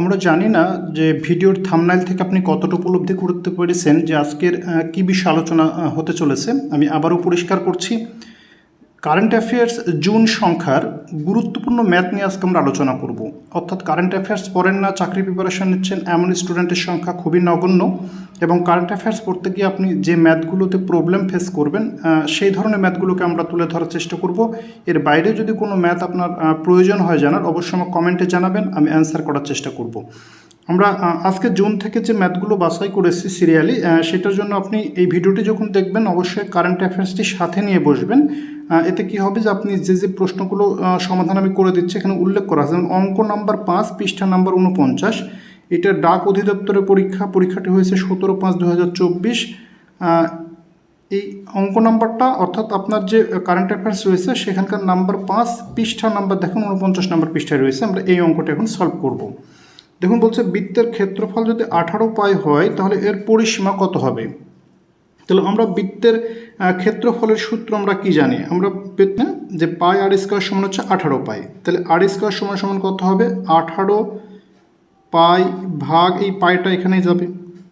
আমরা জানি না যে ভিডিওর থামনাইল থেকে আপনি কতটা উপলব্ধি করতে পেরেছেন যে আজকের কী বিষয়ে আলোচনা হতে চলেছে। আমি আবারও পরিষ্কার করছি কারেন্ট অ্যাফেয়ার্স জুন সংখ্যার গুরুত্বপূর্ণ ম্যাথ নিয়ে আজকে আমরা আলোচনা করব। অর্থাৎ কারেন্ট অ্যাফেয়ার্স পড়েন না, চাকরি প্রিপারেশন নিচ্ছেন, এমন স্টুডেন্টের সংখ্যা খুবই নগণ্য এবং কারেন্ট অ্যাফেয়ার্স পড়তে গিয়ে আপনি যে ম্যাথগুলোতে প্রবলেম ফেস করবেন সেই ধরনের ম্যাথগুলোকে আমরা তুলে ধরার চেষ্টা করব। এর বাইরে যদি কোনো ম্যাথ আপনার প্রয়োজন হয় জানার, অবশ্যই আমার কমেন্টে জানাবেন, আমি অ্যান্সার করার চেষ্টা করব। আমরা আজকে জুন থেকে যে ম্যাথগুলো বাছাই করেছি সিরিয়ালি সেটার জন্য আপনি এই ভিডিওটি যখন দেখবেন, অবশ্যই কারেন্ট অ্যাফেয়ার্সটি সাথে নিয়ে বসবেন। এতে কি হবে যে আপনি যে যে প্রশ্নগুলো সমাধান আমি করে দিচ্ছি, এখানে উল্লেখ করা আছে। যেমন, অঙ্ক নাম্বার পাঁচ, পৃষ্ঠা নাম্বার উনপঞ্চাশ এটা ডাক অধিদপ্তরের পরীক্ষা, পরীক্ষাটি হয়েছে সতেরো পাঁচ দু এই অঙ্ক নাম্বারটা, অর্থাৎ আপনার যে কারেন্ট অ্যাফেয়ার্স রয়েছে, সেখানকার নাম্বার পাঁচ, পৃষ্ঠা নাম্বার, দেখুন উনপঞ্চাশ নাম্বার পৃষ্ঠায় রয়েছে। আমরা এই অঙ্কটা এখন সলভ করব। দেখুন বলছে বৃত্তের ক্ষেত্রফল যদি আঠারো পাই হয়, তাহলে এর পরিসীমা কত হবে? তাহলে আমরা বৃত্তের ক্ষেত্রফলের সূত্র আমরা কি জানি? আমরা পেত যে পাই আর স্কোয়ার সমান হচ্ছে আঠারো পাই। তাহলে আর স্কোয়ার সমান সমান কত হবে? আঠারো পাই ভাগ এই পাইটা এখানেই যাবে।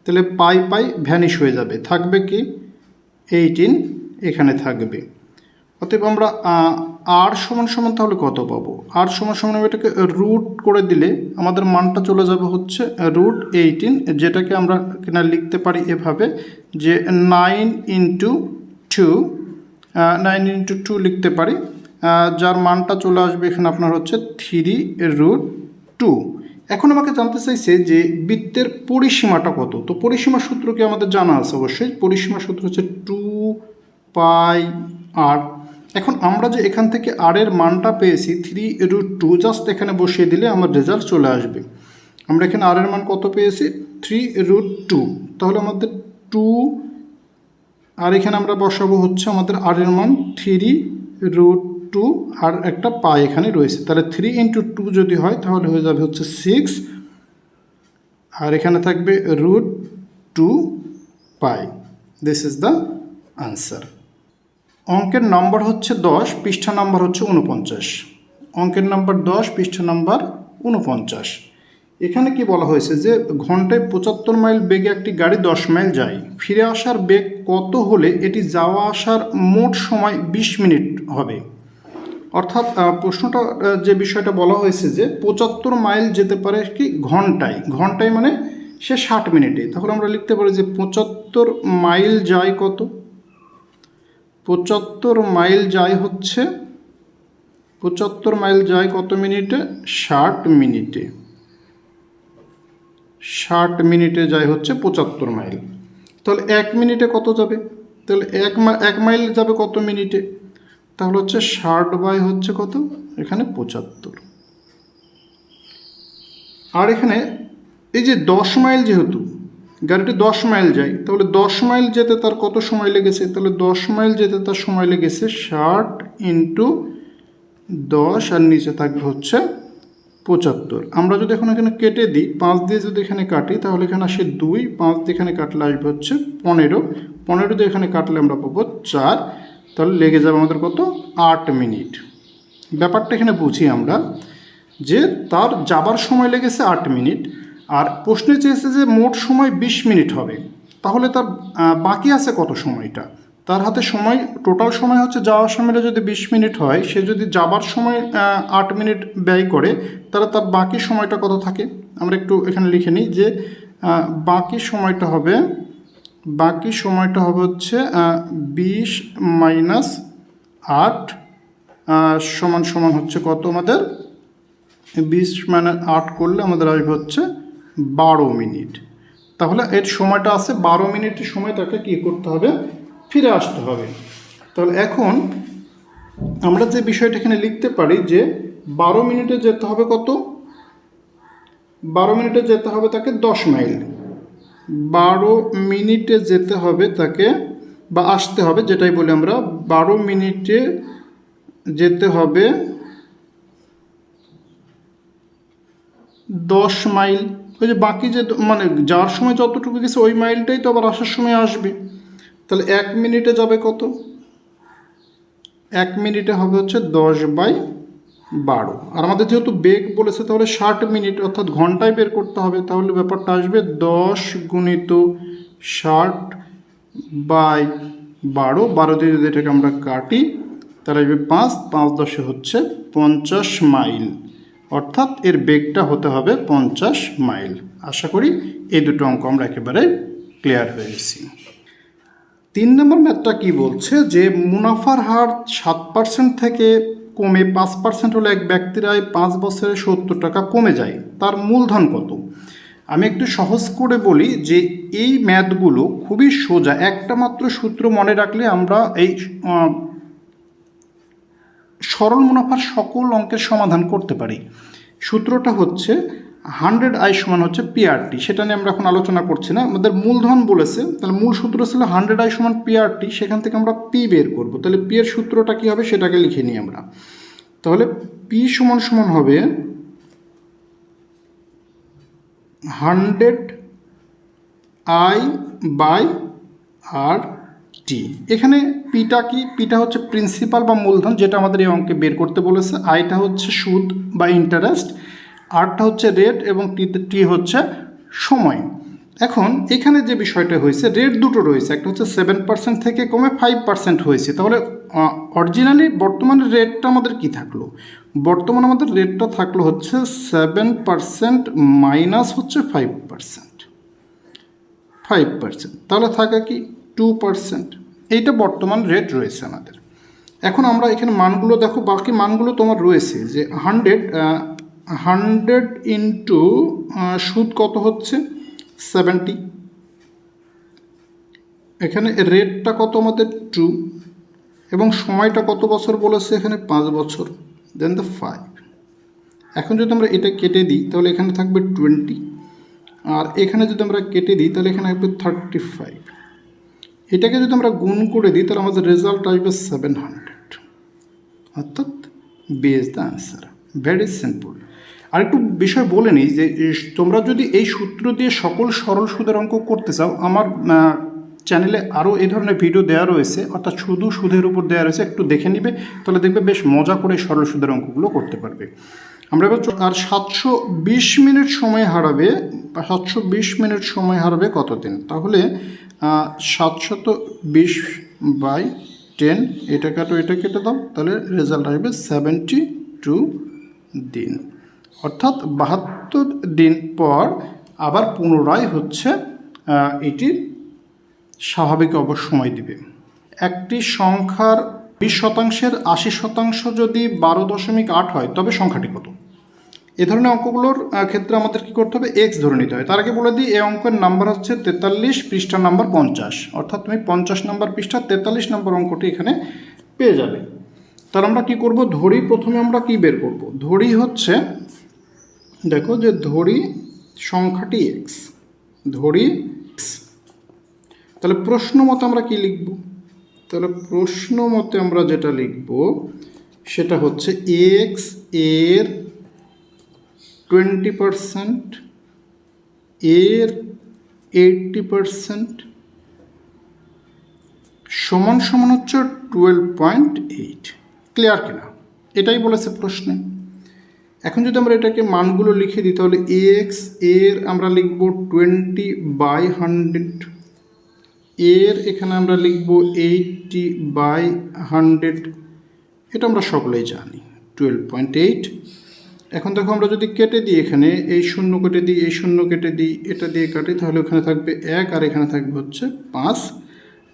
তাহলে পাই পাই ভ্যানিশ হয়ে যাবে। থাকবে কি? এইটিন এখানে থাকবে। অতএব আমরা আর সমান সমান তাহলে কত পাবো? আর সমান সমান এটাকে রুট করে দিলে আমাদের মানটা চলে যাবে হচ্ছে রুট এইটিন যেটাকে আমরা কিনা লিখতে পারি এভাবে যে nine into two nine into two লিখতে পারি যার মানটা চলে আসবে এখানে আপনার হচ্ছে থ্রি রুট টু এখন আমাকে জানতে চাইছে যে বৃত্তের পরিসীমাটা কত? তো পরিসীমা সূত্র কি আমাদের জানা আছে অবশ্যই? পরিসীমা সূত্র হচ্ছে টু পাই আর এখন আমরা যে এখান থেকে আর এর মানটা পেয়েছি থ্রি রুট টু জাস্ট এখানে বসিয়ে দিলে আমার রেজাল্ট চলে আসবে। আমরা এখানে আর এর মান কত পেয়েছি? থ্রি রুট টু তাহলে আমাদের টু আর এখানে আমরা বসাবো হচ্ছে আমাদের আর এর মান থ্রি রুট টু আর একটা পাই এখানে রয়েছে। তাহলে থ্রি ইন্টু টু যদি হয়, তাহলে হয়ে যাবে হচ্ছে সিক্স আর এখানে থাকবে root two pi. This is the answer অঙ্কের নম্বর হচ্ছে দশ, পৃষ্ঠা নাম্বার হচ্ছে উনপঞ্চাশ অঙ্কের নাম্বার দশ, পৃষ্ঠা নাম্বার উনপঞ্চাশ এখানে কি বলা হয়েছে যে ঘন্টায় পঁচাত্তর মাইল বেগে একটি গাড়ি দশ মাইল যায়, ফিরে আসার বেগ কত হলে এটি যাওয়া আসার মোট সময় বিশ মিনিট হবে? অর্থাৎ প্রশ্নটা যে বিষয়টা বলা হয়েছে যে পঁচাত্তর মাইল যেতে পারে কি ঘন্টায়? ঘন্টায় মানে সে ষাট মিনিটে। তাহলে আমরা লিখতে পারি যে পঁচাত্তর মাইল যায় কত? পঁচাত্তর মাইল যায় হচ্ছে, পঁচাত্তর মাইল যায় কত মিনিটে? ষাট মিনিটে। ষাট মিনিটে যায় হচ্ছে পঁচাত্তর মাইল। তাহলে এক মিনিটে কত যাবে? তাহলে এক এক মাইল যাবে কত মিনিটে? তাহলে হচ্ছে ষাট বাই হচ্ছে কত? এখানে পঁচাত্তর। আর এখানে এই যে দশ মাইল যেহেতু গাড়িটি দশ মাইল যায়। তাহলে দশ মাইল যেতে তার কত সময় লেগেছে? তাহলে দশ মাইল যেতে তার সময় লেগেছে ষাট ইন্টু দশ আর নিচে থাকবে হচ্ছে পঁচাত্তর। আমরা যদি এখন এখানে কেটে দিই, পাঁচ দিয়ে যদি এখানে কাটি, তাহলে এখানে আসে দুই, পাঁচ দিয়ে এখানে কাটলে আসবে হচ্ছে পনেরো। পনেরো দিয়ে এখানে কাটলে আমরা পাবো চার। তাহলে লেগে যাবে আমাদের কত? আট মিনিট। ব্যাপারটা এখানে বুঝি আমরা যে তার যাবার সময় লেগেছে আট মিনিট। আর প্রশ্নে চেয়েছে যে মোট সময় বিশ মিনিট হবে। তাহলে তার বাকি আছে কত সময়টা? তার হাতে সময়, টোটাল সময় হচ্ছে যাওয়ার সময়টা যদি বিশ মিনিট হয়, সে যদি যাবার সময় আট মিনিট ব্যয় করে, তাহলে তার বাকি সময়টা কত থাকে? আমরা একটু এখানে লিখে নিই যে বাকি সময়টা হবে, বাকি সময়টা হবে হচ্ছে বিশ মাইনাস আট সমান সমান হচ্ছে কত আমাদের? বিশ মানে আট করলে আমাদের আসবে হচ্ছে বারো মিনিট। তাহলে এর সময়টা আছে বারো মিনিটের সময় তাকে কী করতে হবে? ফিরে আসতে হবে। তাহলে এখন আমরা যে বিষয়টা এখানে লিখতে পারি যে বারো মিনিটে যেতে হবে কত? বারো মিনিটে যেতে হবে তাকে দশ মাইল। বারো মিনিটে যেতে হবে তাকে বা আসতে হবে যেটাই বলি আমরা, বারো মিনিটে যেতে হবে দশ মাইল ওই যে বাকি যে মানে যাওয়ার সময় যতটুকু গেছে ওই মাইলটাই তো আবার আসার সময় আসবে। তাহলে এক মিনিটে যাবে কত? এক মিনিটে হবে হচ্ছে দশ বাই বারো। আর আমাদের যেহেতু বেগ বলেছে, তাহলে ষাট মিনিট অর্থাৎ ঘন্টায় বের করতে হবে, তাহলে ব্যাপারটা আসবে দশ গুণিত ষাট বাই বারো। বারো দিয়ে যদি এটাকে আমরা কাটি, তাহলে আসবে পাঁচ পাঁচ দশে হচ্ছে পঞ্চাশ মাইল। অর্থাৎ এর বেগটা হতে হবে পঞ্চাশ মাইল। আশা করি এই দুটো অঙ্ক আমরা একেবারে ক্লিয়ার হয়ে গেছি। তিন নম্বর ম্যাথটা কি বলছে যে মুনাফার হার সাত পার্সেন্ট থেকে কমে পাঁচ পার্সেন্ট হলে এক ব্যক্তির আয় পাঁচ বছরে সত্তর টাকা কমে যায়। তার মূলধন কত? আমি একটু সহজ করে বলি যে এই ম্যাথগুলো খুবই সোজা। একটা মাত্র সূত্র মনে রাখলে আমরা এই সরল মুনাফার সকল অঙ্কের সমাধান করতে পারি। সূত্রটা হচ্ছে হান্ড্রেড আই সমান হচ্ছে পিআরটি সেটা নিয়ে আমরা এখন আলোচনা করছি না। আমাদের মূলধন বলেছে। তাহলে মূল সূত্র ছিল হান্ড্রেড আই সমান পিআরটি সেখান থেকে আমরা পি বের করব। তাহলে পি এর সূত্রটা কী হবে? সেটাকে লিখে নিই আমরা। তাহলে পি সমান সমান হবে hundred I by R T এখানে পিটা কি? পিটা হচ্ছে প্রিন্সিপাল বা মূলধন যেটা আমাদের এই অঙ্কে বের করতে বলেছে। আইটা হচ্ছে সুদ বা ইন্টারেস্ট আরটা হচ্ছে রেট এবং টি টি হচ্ছে সময়। এখন এখানে যে বিষয়টা হয়েছে রেট দুটো রয়েছে। একটা হচ্ছে সেভেন পার্সেন্ট থেকে কমে ফাইভ পার্সেন্ট হয়েছে। তাহলে অরিজিনালি বর্তমানে রেটটা আমাদের কি থাকল? বর্তমানে আমাদের রেটটা থাকল হচ্ছে সেভেন পার্সেন্ট মাইনাস হচ্ছে ফাইভ পার্সেন্ট ফাইভ পার্সেন্ট তাহলে থাকে কি? টু পার্সেন্ট এইটা বর্তমান রেট রয়েছে আমাদের। এখন আমরা এখানে মানগুলো দেখো, বাকি মানগুলো তোমার রয়েছে, যে হান্ড্রেড হান্ড্রেড ইন্টু সুদ কত হচ্ছে? সেভেন্টি এখানে রেটটা কত আমাদের? টু এবং সময়টা কত বছর বলেছে এখানে? পাঁচ বছর। দেন দ্য ফাইভ এখন যদি আমরা এটা কেটে দিই, তাহলে এখানে থাকবে টোয়েন্টি আর এখানে যদি আমরা কেটে দিই, তাহলে এখানে আসবে থার্টি ফাইভ এটাকে যদি আমরা গুণ করে দিই, তাহলে আমাদের রেজাল্ট আসবে সেভেন হান্ড্রেড অর্থাৎ B is the answer very simple আর একটু বিষয় বলে নিই যে তোমরা যদি এই সূত্র দিয়ে সকল সরল সুদের অঙ্ক করতে চাও, আমার চ্যানেলে আরও এই ধরনের ভিডিও দেওয়া রয়েছে, অর্থাৎ শুধু সুদের উপর দেওয়া রয়েছে, একটু দেখে নিবে, তাহলে দেখবে বেশ মজা করে সরল সুদের অঙ্কগুলো করতে পারবে। আমরা এবার আর সাতশো বিশ মিনিট সময় হারাবে, সাতশো বিশ মিনিট সময় হারাবে কতদিন? তাহলে সাতশত বিশ বাই টেন, এটা কাটো, এটা কেটে দাও, তাহলে রেজাল্ট আসবে সেভেন্টি টু দিন। অর্থাৎ বাহাত্তর দিন পর আবার পুনরায় হচ্ছে এটির স্বাভাবিক অবশ্য সময় দিবে। একটি সংখ্যার বিশ শতাংশের আশি শতাংশ যদি বারো দশমিক আট হয়, তবে সংখ্যাটি কত? এ ধরনের অঙ্কগুলোর ক্ষেত্রে আমাদের কি করতে হবে? এক্স ধরে নিতে হয়। তার আগে বলে দিই, এই অঙ্কের নাম্বার হচ্ছে তেতাল্লিশ পৃষ্ঠা নাম্বার পঞ্চাশ। অর্থাৎ তুমি পঞ্চাশ নাম্বার পৃষ্ঠা, তেতাল্লিশ নম্বর অঙ্কটি এখানে পেয়ে যাবে। তাহলে আমরা কি করব? ধরি, প্রথমে আমরা কি বের করব? ধরি হচ্ছে, দেখো যে ধরি সংখ্যাটি এক্স ধরি তাহলে প্রশ্ন মতো আমরা কি লিখব? তাহলে প্রশ্ন মতে আমরা যেটা লিখব, সেটা হচ্ছে এক্সের টোয়েন্টি পারসেন্ট এর এইটটি পারসেন্ট সমান সমান হচ্ছে টুয়েলভ পয়েন্ট এইট ক্লিয়ার কিনা? এটাই বলেছে প্রশ্নে। এখন যদি আমরা এটাকে মানগুলো লিখে দিই, তাহলে এক্সের আমরা লিখব টোয়েন্টি বাই হান্ড্রেড এর এখানে আমরা লিখব এইটটি বাই হান্ড্রেড এটা আমরা সকলেই জানি টুয়েলভ পয়েন্ট এইট এখন দেখো আমরা যদি কেটে দিই এখানে, এই শূন্য কেটে দিই, এই শূন্য কেটে দিই, এটা দিয়ে কাটি, তাহলে ওখানে থাকবে এক, আর এখানে থাকবে হচ্ছে পাঁচ।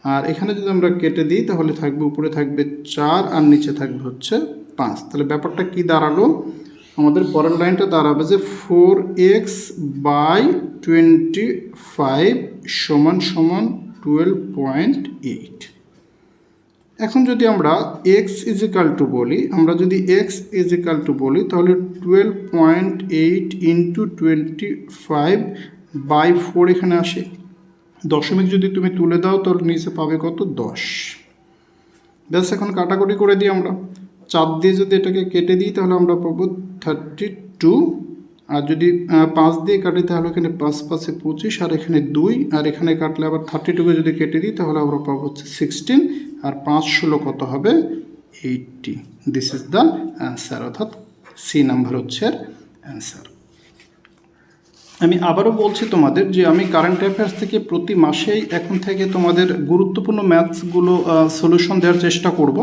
আর এখানে যদি আমরা কেটে দিই, তাহলে থাকবে উপরে থাকবে চার, আর নিচে থাকবে হচ্ছে পাঁচ। তাহলে ব্যাপারটা কি দাঁড়াল? আমাদের পরের লাইনটা দাঁড়াবে যে four X by twenty five সমান সমান টুয়েলভ পয়েন্ট এইট। এখন যদি আমরা এক্স ইজিক্যাল টু বলি, আমরা যদি এক্স ইজিক্যাল টু বলি, তাহলে twelve point eight into twenty five by four এখানে আসে। দশমিক যদি তুমি তুলে দাও, তাহলে নিচে পাবে কত? দশ। ব্যাস, এখন কাটাকুটি করে দিই আমরা। চার দিয়ে যদি এটাকে কেটে দিই, তাহলে আমরা পাবো থার্টি টু আর যদি পাঁচ দিয়ে কাটি, তাহলে এখানে পাঁচ, পাঁচে পঁচিশ, আর এখানে দুই, আর এখানে কাটলে আবার থার্টি টুকে যদি কেটে দিই, তাহলে আমরা পাবো হচ্ছে সিক্সটিন আর পাঁচ ষোলো কত হবে? Eighty. This is the answer অর্থাৎ সি নাম্বার হচ্ছে অ্যান্সার আমি আবারও বলছি তোমাদের যে আমি কারেন্ট অ্যাফেয়ার্স থেকে প্রতি মাসেই এখন থেকে তোমাদের গুরুত্বপূর্ণ ম্যাথসগুলো সলিউশন দেওয়ার চেষ্টা করব।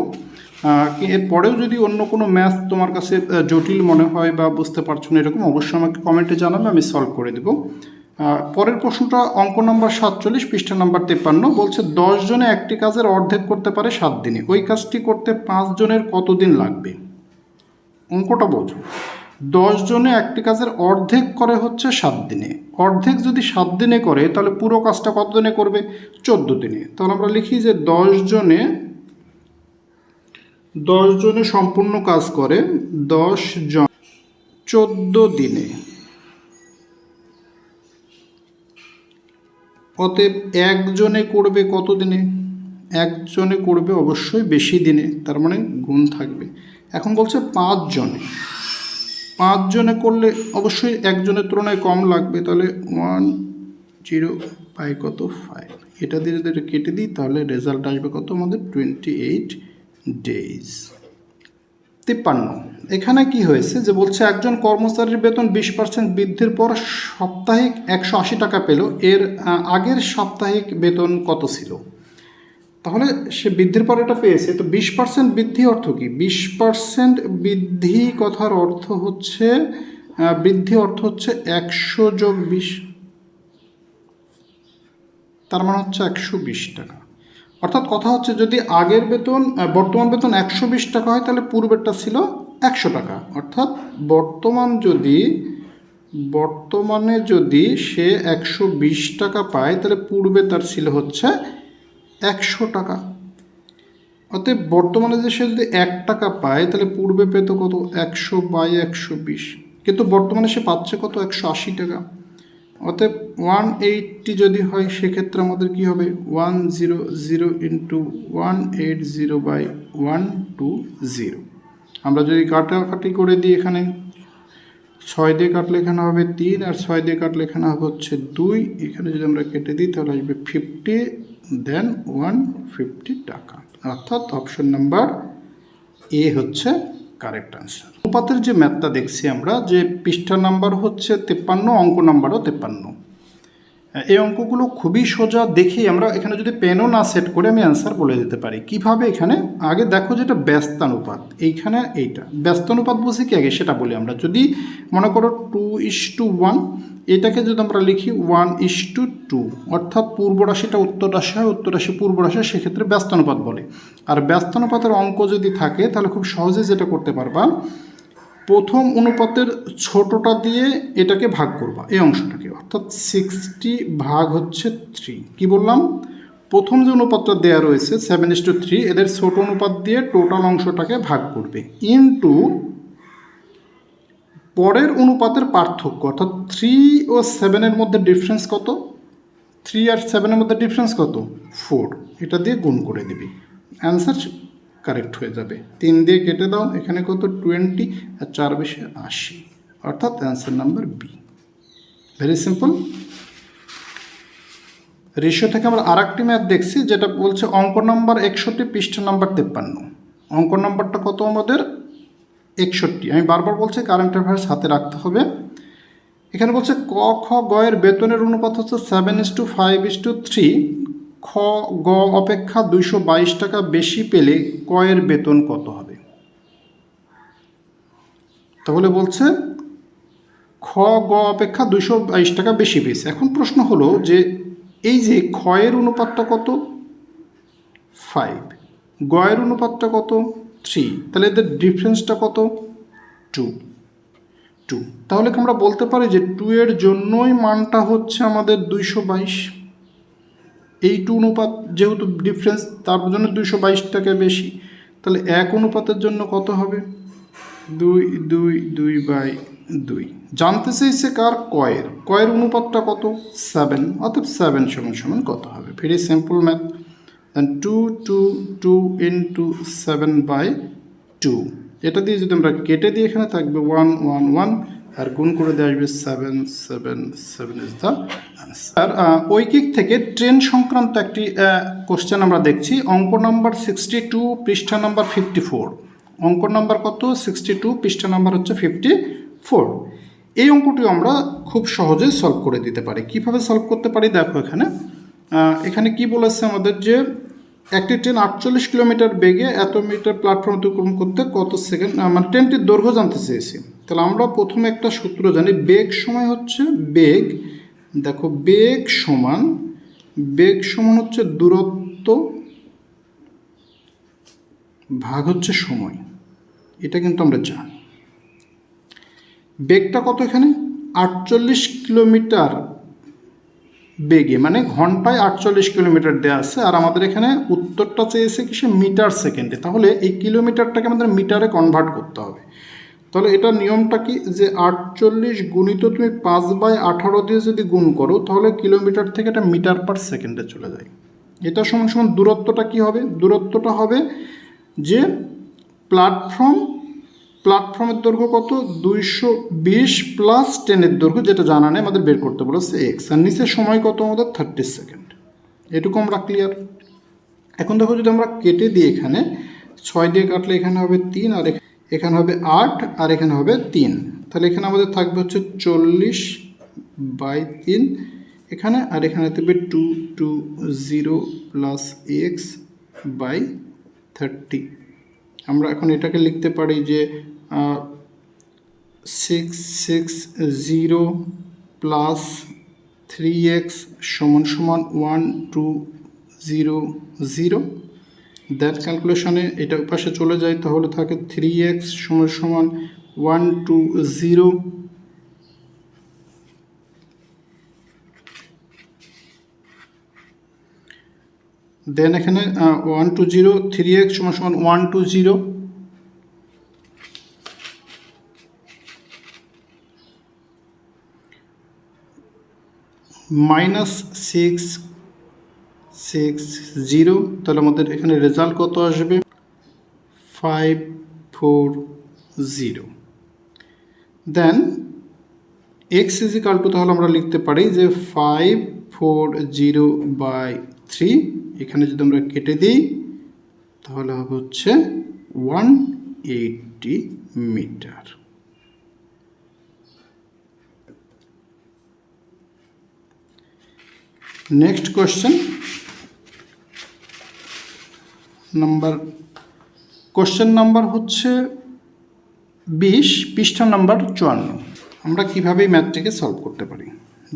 এরপরেও যদি অন্য কোনো ম্যাথ তোমার কাছে জটিল মনে হয় বা বুঝতে পারছ না এরকম, অবশ্যই আমাকে কমেন্টে জানাবে, আমি সলভ করে দেবো। পরের প্রশ্নটা অঙ্ক নম্বর সাতচল্লিশ, পৃষ্ঠা নাম্বার তেপ্পান্ন বলছে জনে একটি কাজের অর্ধেক করতে পারে সাত দিনে। ওই কাজটি করতে পাঁচ জনের কতদিন লাগবে? অঙ্কটা বোঝো। জনে একটি কাজের অর্ধেক করে হচ্ছে সাত দিনে। অর্ধেক যদি সাত দিনে করে, তাহলে পুরো কাজটা কত দিনে করবে? চোদ্দ দিনে। তাহলে আমরা লিখি যে জনে জনে সম্পূর্ণ কাজ করে, দশ জন, চোদ্দ দিনে। অতএব একজনে করবে কত দিনে একজনে করবে অবশ্যই বেশি দিনে, তার মানে গুণ থাকবে। এখন বলছে পাঁচ জনে পাঁচ জনে করলে অবশ্যই একজনের তুলনায় কম লাগবে, তাহলে ওয়ান জিরো বাই কত? ফাইভ এটা দিয়ে যদি কেটে দিই, তাহলে রেজাল্ট আসবে কত? আমাদের টোয়েন্টি এইট ডেজ তিপ্পান্ন। এখানে কি হয়েছে? যে বলছে, একজন কর্মচারীর বেতন বিশ পার্সেন্ট বৃদ্ধির পর সাপ্তাহিক একশো আশি টাকা পেল। এর আগের সাপ্তাহিক বেতন কত ছিল? তাহলে সে বৃদ্ধির পর এটা পেয়েছে। তো বিশ পার্সেন্ট বৃদ্ধি অর্থ কি? বিশ পার্সেন্ট বৃদ্ধি কথার অর্থ হচ্ছে বৃদ্ধি অর্থ হচ্ছে একশো যোগ বিশ তার মানে হচ্ছে একশো বিশ টাকা। অর্থাৎ কথা হচ্ছে যদি আগের বেতন বর্তমান বেতন একশো বিশ টাকা হয়, তাহলে পূর্বেরটা ছিল একশো টাকা। অর্থাৎ বর্তমান যদি, বর্তমানে যদি সে একশো বিশ টাকা পায়, তাহলে পূর্বে তার ছিল হচ্ছে একশো টাকা। অতএব বর্তমানে যে সে যদি এক টাকা পায়, তাহলে পূর্বে পেত কত? একশো বাই একশো বিশ। কিন্তু বর্তমানে সে পাচ্ছে কত? একশো আশি টাকা। অতএব ওয়ান এইটটি যদি হয়, সেক্ষেত্রে আমাদের কি হবে? One zero zero into one eight zero by one two zero আমরা যদি কাটাকাটি করে দিই এখানে, ছয় দিয়ে কাটলে এখানে হবে তিন, আর ছয় দিয়ে কাটলে এখানে হবে হচ্ছে দুই। এখানে যদি আমরা কেটে দিই, তাহলে আসবে ফিফটি দেন ওয়ান ফিফটি টাকা। অর্থাৎ অপশন নাম্বার এ হচ্ছে কারেক্ট আনসার অনুপাতের যে ম্যাথটা দেখছি আমরা, যে পৃষ্ঠা নাম্বার হচ্ছে তেপ্পান্ন, অঙ্ক নাম্বারও তেপ্পান্ন। এই অঙ্কগুলো খুবই সোজা দেখেই আমরা এখানে যদি পেনও না সেট করে আমি অ্যান্সার বলে দিতে পারি। কীভাবে এখানে? আগে দেখো যেটা ব্যস্তানুপাত, এইখানে এইটা। ব্যস্তানুপাত বুঝি কি আগে? সেটা বলি আমরা। যদি মনে করো টু ইস টু ওয়ান এটাকে যদি আমরা লিখি ওয়ান ইস টু টু অর্থাৎ পূর্ব রাশিটা উত্তর রাশি হয়, উত্তর রাশি পূর্ব রাশি সেক্ষেত্রে ব্যস্তানুপাত বলে। আর ব্যস্তানুপাতের অঙ্ক যদি থাকে, তাহলে খুব সহজে যেটা করতে পারবা প্রথম অনুপাতের ছোটটা দিয়ে এটাকে ভাগ করবা, এই অংশটাকে। অর্থাৎ সিক্সটি ভাগ হচ্ছে থ্রি কি বললাম? প্রথম যে অনুপাতটা দেওয়া রয়েছে সেভেন ইস টু থ্রি এদের ছোট অনুপাত দিয়ে টোটাল অংশটাকে ভাগ করবে ইনটু পরের অনুপাতের পার্থক্য। অর্থাৎ থ্রি ও সেভেনের মধ্যে ডিফারেন্স কত? থ্রি আর সেভেনের মধ্যে ডিফারেন্স কত? ফোর এটা দিয়ে গুণ করে দিবি। অ্যান্সার কারেক্ট হয়ে যাবে। তিন দিয়ে কেটে দাও, এখানে কত? টোয়েন্টি আর চার বেশি আশি। অর্থাৎ answer number B very simple ratio থেকে আমরা আর একটি ম্যাথ দেখছি, যেটা বলছে অঙ্ক নম্বর একষট্টি, পৃষ্ঠা নাম্বার তেপ্পান্ন। অঙ্ক নম্বরটা কত আমাদের? একষট্টি। আমি বারবার বলছি কারেন্ট অ্যাফেয়ার্স হাতে রাখতে হবে। এখানে বলছে ক, খ, গ এর বেতনের অনুপাত হচ্ছে seven is to five is to three খ, গ অপেক্ষা দুইশো বাইশ টাকা বেশি পেলে কয়ের বেতন কত হবে? তাহলে বলছে, খ, গ অপেক্ষা দুইশো বাইশ টাকা বেশি পেয়েছে। এখন প্রশ্ন হলো যে, এই যে ক্ষয়ের অনুপাতটা কত? ফাইভ গয়ের অনুপাতটা কত? থ্রি। তাহলে এদের ডিফারেন্সটা কত? টু। টু। তাহলে আমরা বলতে পারি যে টু এর জন্যই মানটা হচ্ছে আমাদের দুইশো বাইশ? এই টু অনুপাত যেহেতু ডিফারেন্স তার জন্য দুইশো বাইশ টাকা বেশি। তাহলে এক অনুপাতের জন্য কত হবে? দুই দুই দুই বাই দুই। জানতে চাইছে কার কয়ের? কয়ের অনুপাতটা কত? সেভেন। অর্থাৎ সেভেন সমান সমান কত হবে? Very simple math then two two two into seven by two এটা দিয়ে যদি আমরা কেটে দিই এখানে থাকবে ওয়ান ওয়ান ওয়ান আর গুণ করে দিয়ে আসবে seven seven seven is the answer ঐকিক থেকে ট্রেন সংক্রান্ত একটি কোশ্চেন আমরা দেখছি। অঙ্ক নাম্বার সিক্সটি টু পৃষ্ঠা নাম্বার ফিফটি ফোর অঙ্ক নাম্বার কত? সিক্সটি টু পৃষ্ঠা নাম্বার হচ্ছে ফিফটি ফোর এই অঙ্কটি আমরা খুব সহজে সলভ করে দিতে পারি। কীভাবে সলভ করতে পারি? দেখো এখানে। এখানে কি বলেছে আমাদের যে, একটি ট্রেন আটচল্লিশ কিলোমিটার বেগে এত মিটার প্ল্যাটফর্ম অতিক্রম করতে কত সেকেন্ড মানে ট্রেনটির দৈর্ঘ্য জানতে চেয়েছি। তাহলে আমরা প্রথমে একটা সূত্র জানি, বেগ সময় হচ্ছে বেগ, দেখো বেগ সমান বেগ সমান হচ্ছে দূরত্ব ভাগ হচ্ছে সময়, এটা কিন্তু আমরা জানি। বেগটা কত এখানে? আটচল্লিশ কিলোমিটার বেগে মানে ঘন্টায় আটচল্লিশ কিলোমিটার দেওয়া আছে, আর আমাদের এখানে উত্তরটা চেয়েছে কিসে? মিটার সেকেন্ডে। তাহলে এই কিলোমিটারটাকে আমাদের মিটারে কনভার্ট করতে হবে। তাহলে এটা নিয়মটা কি? যে আটচল্লিশ গুণিত তুমি পাঁচ বাই আঠারো দিয়ে যদি গুণ করো, তাহলে কিলোমিটার থেকে এটা মিটার পার সেকেন্ডে চলে যায়। এটা সমান সমান দূরত্বটা কি হবে? দূরত্বটা হবে যে প্ল্যাটফর্ম প্ল্যাটফর্মের দৈর্ঘ্য কত? দুইশো বিশ প্লাস টেনের দৈর্ঘ্য, যেটা জানা নেই, আমাদের বের করতে বলেছে এক্স আর নিচের সময় কত আমাদের? থার্টি সেকেন্ড এটুকু আমরা ক্লিয়ার এখন দেখো যদি আমরা কেটে দিই এখানে, ছয় দিয়ে কাটলে এখানে হবে তিন, আর এখ- এখানে হবে আট আর এখানে হবে তিন। তাহলে এখানে আমাদের থাকবে হচ্ছে চল্লিশ বাই তিন। এখানে আর এখানে থাকবে two two, zero plus x by thirty. আমরা এখন এটাকে লিখতে পারি যে six six zero plus three x সমান সমান one two zero zero that ক্যালকুলেশনে এটা পাশে চলে যায়, তাহলে থাকে থ্রি এক্স সমান সমান ওয়ান টু জিরো দেন এখানে one two zero three x সমান সমান one two zero minus six six zero তাহলে আমাদের এখানে রেজাল্ট কত আসবে? Five four zero then x is equal two তাহলে আমরা লিখতে পারি যে five four zero by three এখানে যদি আমরা কেটে দিই, তাহলে হবে হচ্ছে one eighty meter next question number question number হচ্ছে বিশ, পৃষ্ঠা নাম্বার চুয়ান্ন। আমরা কীভাবে এই ম্যাথটিকে সলভ করতে পারি?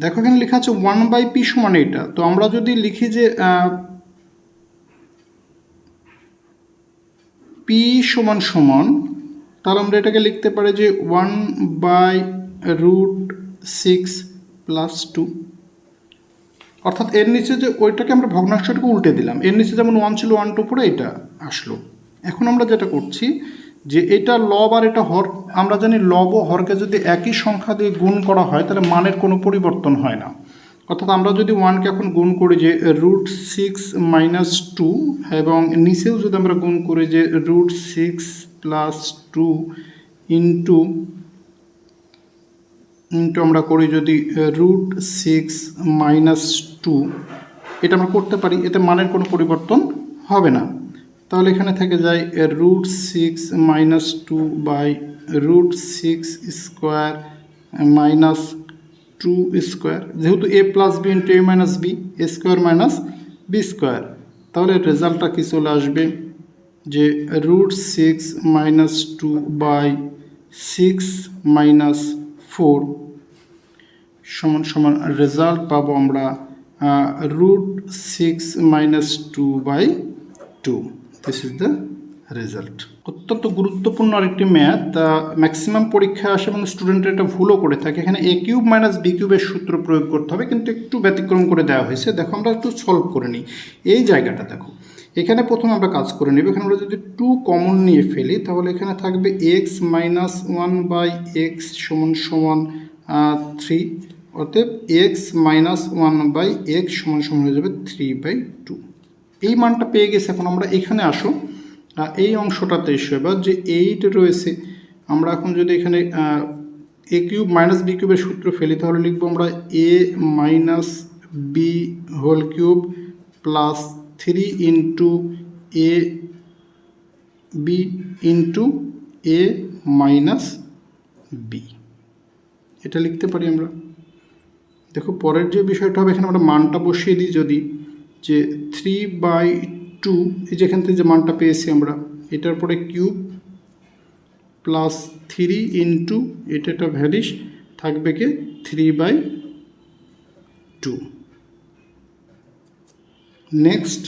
দেখো এখানে লেখা আছে ওয়ান বাই পি সমান এইটা। তো আমরা যদি লিখি যে পি সমান সমান, তাহলে আমরা এটাকে লিখতে পারি যে one by root six plus two অর্থাৎ এর নিচে যে ওইটাকে আমরা ভগ্নাংশটাকে উল্টে দিলাম। এর নিচে যেমন ওয়ান ছিল ওয়ান টু পরে এটা আসলো। এখন আমরা যেটা করছি যে এটা লব আর এটা হর, আমরা জানি লব ও হরকে যদি একই সংখ্যা দিয়ে গুণ করা হয়, তাহলে মানের কোনো পরিবর্তন হয় না। অর্থাৎ আমরা যদি ওয়ানকে এখন গুণ করি যে রুট সিক্স মাইনাস টু এবং নিচেও যদি আমরা গুণ করি যে root six plus two into into আমরা করি যদি রুট সিক্স মাইনাস টু এটা আমরা করতে পারি, এতে মানের কোনো পরিবর্তন হবে না। তাহলে এখানে থেকে যায় root six minus two by root six square minus two square যেহেতু a plus b into a minus b square minus b square তাহলে রেজাল্টটা কি চলে আসবে? যে root six minus two by six minus four সমান সমান রেজাল্ট পাবো আমরা root six minus two by two this is the result অত্যন্ত গুরুত্বপূর্ণ আরেকটি ম্যাথ ম্যাক্সিমাম পরীক্ষায় আসে এবং স্টুডেন্টরা এটা ভুলও করে থাকে। এখানে এ কিউব মাইনাস বি কিউবের সূত্র প্রয়োগ করতে হবে, কিন্তু একটু ব্যতিক্রম করে দেওয়া হয়েছে। দেখো, আমরা একটু সলভ করে নিই। এই জায়গাটা দেখো, এখানে প্রথমে আমরা কাজ করে নেব। এখানে আমরা যদি টু কমন নিয়ে ফেলি, তাহলে এখানে থাকবে x minus one by x সমান সমান থ্রি অতএব x minus one by x সমান সমান হয়ে যাবে থ্রি বাই টু এই মানটা পেয়ে গেছে, এখন আমরা এখানে আসো। এই অংশটাতে এসো এবার, যে এইট রয়েছে, আমরা এখন যদি এখানে এ কিউব মাইনাস বি কিউবের সূত্র ফেলি, তাহলে লিখব আমরা a minus b whole cube plus three into a b into a minus b এটা লিখতে পারি আমরা। দেখো, পরের যে বিষয়টা হবে, এখানে আমরা মানটা বসিয়ে দিই যদি, যে থ্রি বাই টু এই যেখান থেকে যে মানটা পেয়েছি আমরা, এটার পরে কিউব প্লাস থ্রি ইন্টু এটা একটা ভ্যালিস থাকবে কি থ্রি বাই টু নেক্সট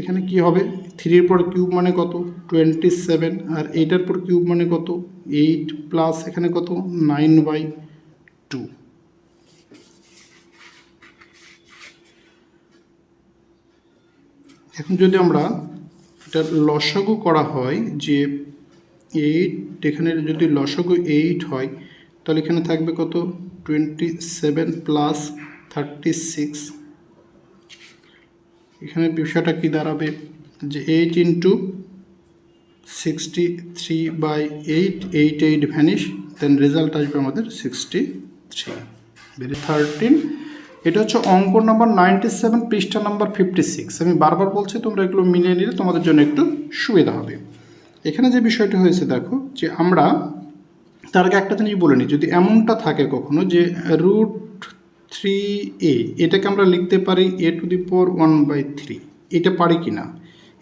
এখানে কি হবে? থ্রির পর কিউব মানে কত? টোয়েন্টি সেভেন আর এইটার পর কিউব মানে কত? এইট প্লাস এখানে কত? নাইন বাই টু এখন যদি আমরা এটা লসাগু করা হয় যে এইট এখানে যদি লসাগু এইট হয়, তাহলে এখানে থাকবে কত? Twenty seven plus thirty six এখানে বিষয়টা কি দাঁড়াবে? যে eight into sixty three by eight eight eight vanish then result আসবে আমাদের সিক্সটি থ্রি ভেরি থার্টিন এটা হচ্ছে অঙ্ক নাম্বার নাইনটি সেভেন, পৃষ্ঠা নাম্বার ফিফটি সিক্স। আমি বারবার বলছি, তোমরা এগুলো মিলিয়ে নিলে তোমাদের জন্য একটু সুবিধা হবে। এখানে যে বিষয়টি হয়েছে, দেখো, যে আমরা তার আগে একটা জিনিস বলে নিই। যদি এমনটা থাকে কখনো যে রুট থ্রি এ, এটাকে আমরা লিখতে পারি a to the power one by three, এটা পারি কি না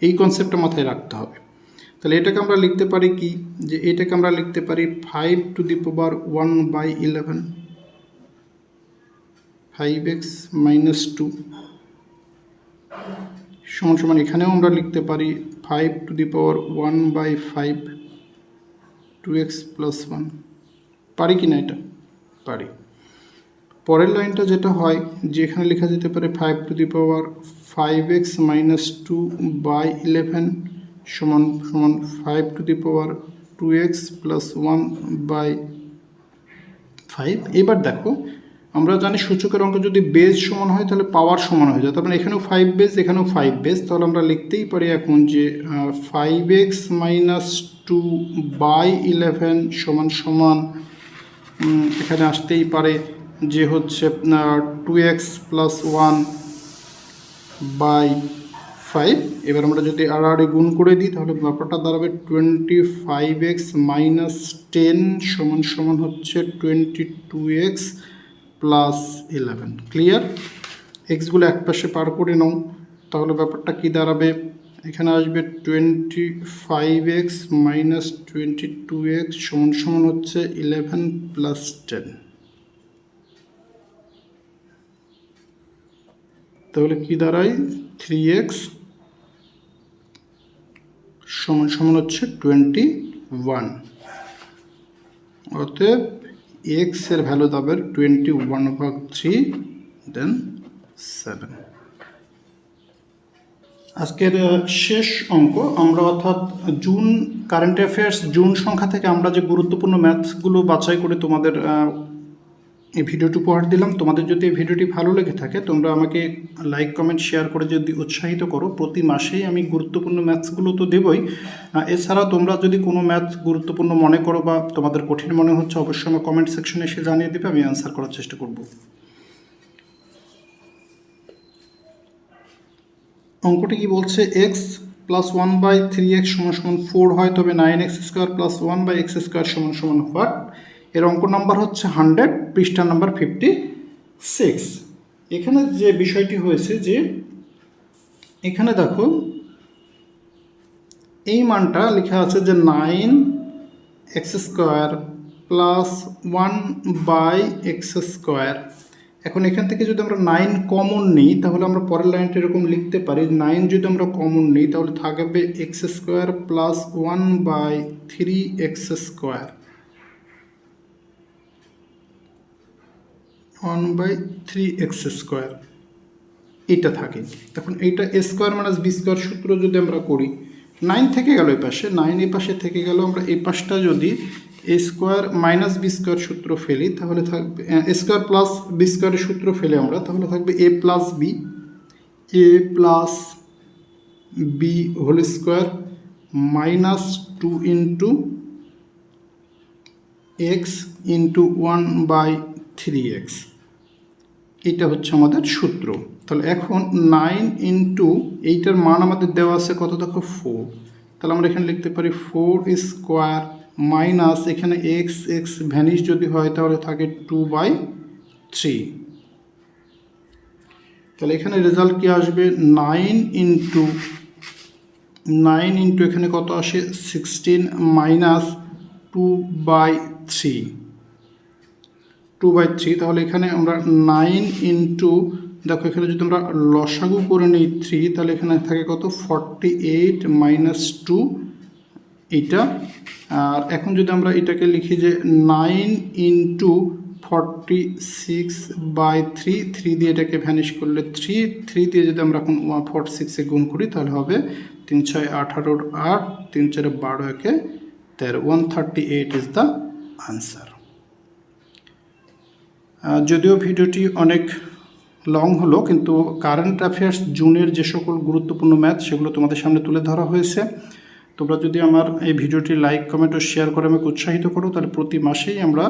এই কনসেপ্টটা মাথায় রাখতে হবে। তাহলে এটাকে আমরা লিখতে পারি কি? যে এটাকে আমরা লিখতে পারি five to the power one by eleven five x minus two. সমান সমান এখানেও আমরা লিখতে পারি five to the power one by five two x plus one পারি কি না এটা? পারি। পরের লাইনটা যেটা হয় যে এখানে লেখা যেতে পারে five to the power five x minus two by eleven সমান সমান five to the power two x plus one by five এবার দেখো আমরা জানি সূচকের অঙ্ক যদি বেজ সমান হয়, তাহলে পাওয়ার সমান হয়ে যায়। তার মানে এখানেও ফাইভ বেজ এখানেও ফাইভ বেজ তাহলে আমরা লিখতেই পারি এখন যে five x minus two by eleven সমান সমান এখানে আসতেই পারে যে হচ্ছে two x plus one by five এবার আমরা যদি আর আড়াআড়ি গুণ করে দিই, তাহলে ব্যাপারটা দাঁড়াবে twenty five x minus ten সমান সমান হচ্ছে twenty two x plus eleven clear এক্সগুলো এক পাশে পার করে নাও। তাহলে ব্যাপারটা কি দাঁড়াবে? এখানে আসবে twenty five x minus twenty two x সমান সমান হচ্ছে ইলেভেন প্লাস টেন তাহলে কি দাঁড়ায়? থ্রি এক্স সমান সমান হচ্ছে টোয়েন্টি ওয়ান অতএব এক্স एर ভ্যালু দাবের টোয়েন্টি ওয়ান ভাগ থ্রি দেন সেভেন আজকের শেষ অঙ্ক, আমরা অর্থাৎ জুন কারেন্ট অ্যাফেয়ার্স জুন সংখ্যা থেকে আমরা যে গুরুত্বপূর্ণ ম্যাথসগুলো বাছাই করে তোমাদের এই ভিডিওটি উপহার দিলাম। তোমাদের যদি এই ভিডিওটি ভালো লেগে থাকে, তোমরা আমাকে লাইক কমেন্ট শেয়ার করে যদি উৎসাহিত করো, প্রতি মাসেই আমি গুরুত্বপূর্ণ ম্যাথসগুলো তো দেবই। এছাড়া তোমরা যদি কোনো ম্যাথ গুরুত্বপূর্ণ মনে করো বা তোমাদের কঠিন মনে হচ্ছে, অবশ্যই আমার কমেন্ট সেকশনে এসে জানিয়ে দেবে, আমি অ্যান্সার করার চেষ্টা করব। অঙ্কটি কি বলছে? X plus one by three x সমান সমান ফোর হয়, তবে nine x square plus one by x square সমান সমান হোয়াট এর অঙ্ক নাম্বার হচ্ছে হান্ড্রেড, পৃষ্ঠা নাম্বার ফিফটি সিক্স। এখানে যে বিষয়টি হয়েছে যে, এখানে দেখো, এই মানটা লেখা আছে যে nine x square plus one by x square. এখন এখান থেকে যদি আমরা নাইন কমন নিই, তাহলে আমরা পরের লাইনটা এরকম লিখতে পারি, নাইন যদি আমরা কমন নিই, তাহলে থাকবে x square plus one by three x square. One by three x square এটা থাকে। এখন এইটা a square minus b square সূত্র যদি আমরা করি নাইন থেকে গেল এই পাশে নাইন এই পাশে থেকে গেল, আমরা এই পাশটা যদি a square minus b square সূত্র ফেলি, তাহলে থাকবে এ স্কোয়ার প্লাস বি স্কোয়ারের সূত্র ফেলে আমরা, তাহলে থাকবে a plus b a plus b whole square minus two into x into one by three x এটা হচ্ছে আমাদের সূত্র। তাহলে এখন নাইন ইন্টু এইটার মান আমাদের দেওয়া আছে কত? দেখো ফোর তাহলে আমরা এখানে লিখতে পারি ফোর স্কোয়ার মাইনাস এখানে এক্স এক্স ভ্যানিশ যদি হয় তাহলে থাকে টু বাই থ্রি তাহলে এখানে রেজাল্ট কি আসবে? নাইন ইন্টু নাইন ইন্টু এখানে কত আসে? Sixteen minus two by three two by three তাহলে এখানে আমরা নাইন ইন্টু দেখো এখানে যদি আমরা লসাগু করে নিই থ্রি তাহলে এখানে থাকে কত? ফর্টি এইট মাইনাস টু এইটা আর এখন যদি আমরা এটাকে লিখি যে nine into forty six by three three দিয়ে এটাকে ভ্যানিশ করলে থ্রি থ্রি দিয়ে যদি আমরা এখন ওয়ান ফর্টি সিক্সে গুণ করি, তাহলে হবে তিন ছয় আঠারোর আট, তিন চারে বারো একে তেরো। One thirty eight is the answer যদিও ভিডিওটি অনেক লং হলো, কিন্তু কারেন্ট অ্যাফেয়ার্স জুনের যে সকল গুরুত্বপূর্ণ ম্যাচ সেগুলো তোমাদের সামনে তুলে ধরা হয়েছে। তোমরা যদি আমার এই ভিডিওটি লাইক কমেন্ট ও শেয়ার করে আমাকে উৎসাহিত করো, তাহলে প্রতি মাসেই আমরা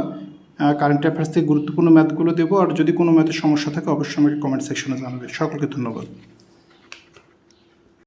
কারেন্ট অ্যাফেয়ার্স থেকে গুরুত্বপূর্ণ ম্যাথগুলো দেবো। আর যদি কোনো ম্যাথের সমস্যা থাকে, অবশ্যই আমাকে কমেন্ট সেকশনে জানাবে। সকলকে ধন্যবাদ।